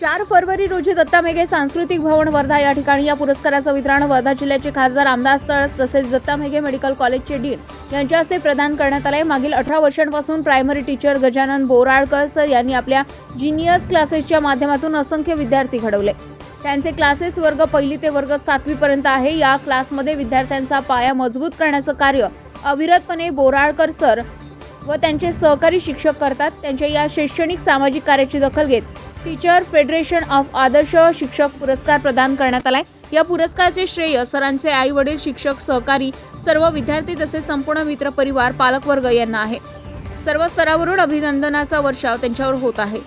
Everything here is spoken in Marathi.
चार फरवरी रोजी दत्ता मेघे सांस्कृतिक भवन वर्धा या ठिकाणी या पुरस्काराचं वितरण. वर्धा जिल्ह्याचे खासदार आमदार तळस तसेच दत्ता मेघे मेडिकल कॉलेजचे डीन यांच्या हस्ते प्रदान करण्यात आले मागील अठरा वर्षांपासून primary teacher Gajanan Boralkar sir यांनी आपल्या जिनियस क्लासेसच्या माध्यमातून असंख्य विद्यार्थी घडवले. त्यांचे क्लासेस वर्ग पहिली ते वर्ग सातवीपर्यंत आहे. या क्लासमध्ये विद्यार्थ्यांचा पाया मजबूत करण्याचं कार्य अविरतपणे बोराळकर सर व त्यांचे सहकारी शिक्षक करतात. त्यांच्या या शैक्षणिक सामाजिक कार्याची दखल घेत टीचर फेडरेशन ऑफ आदर्श शिक्षक पुरस्कार प्रदान करण्यात आलाय. या पुरस्काराचे श्रेय सरांचे आई वडील शिक्षक सहकारी सर्व विद्यार्थी तसेच संपूर्ण मित्र परिवार पालकवर्ग यांना आहे. सर्व स्तरावरून अभिनंदनाचा वर्षाव त्यांच्यावर होत आहे.